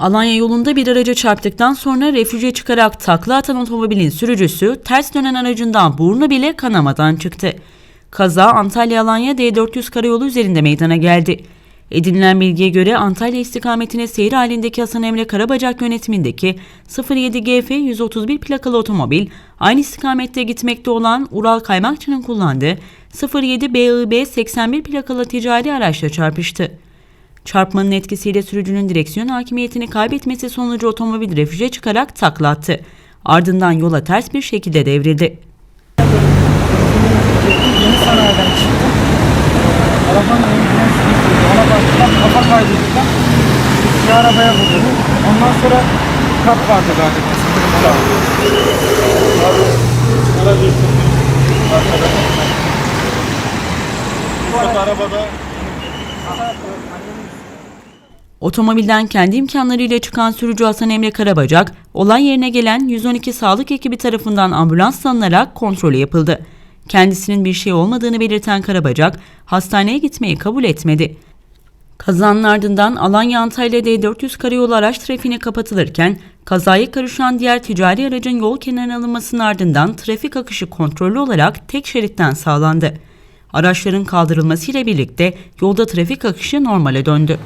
Alanya yolunda bir araca çarptıktan sonra refüje çıkarak takla atan otomobilin sürücüsü ters dönen aracından burnu bile kanamadan çıktı. Kaza Antalya-Alanya D400 karayolu üzerinde meydana geldi. Edinilen bilgiye göre Antalya istikametine seyir halindeki Hasan Emre Karabacak yönetimindeki 07 GF 131 plakalı otomobil aynı istikamette gitmekte olan Ural Kaymakçı'nın kullandığı 07 BIB 81 plakalı ticari araçla çarpıştı. Çarpmanın etkisiyle sürücünün direksiyon hakimiyetini kaybetmesi sonucu otomobil refüje çıkarak takla attı. Ardından yola ters bir şekilde devrildi. Yeni sanayiden çıktım. Arabanın önünden sürükledi. Ona baktılar kafa kaydırdılar. Bir arabaya vurdu. Ondan sonra kap vardı galiba. sanırım. arabada Otomobilden kendi imkanlarıyla çıkan sürücü Hasan Emre Karabacak, olay yerine gelen 112 sağlık ekibi tarafından ambulans alınarak kontrolü yapıldı. Kendisinin bir şey olmadığını belirten Karabacak, hastaneye gitmeyi kabul etmedi. Kazanın ardından Alanya-Antalya D400 karayolu araç trafiğine kapatılırken, kazaya karışan diğer ticari aracın yol kenarına alınmasının ardından trafik akışı kontrollü olarak tek şeritten sağlandı. Araçların kaldırılmasıyla birlikte yolda trafik akışı normale döndü.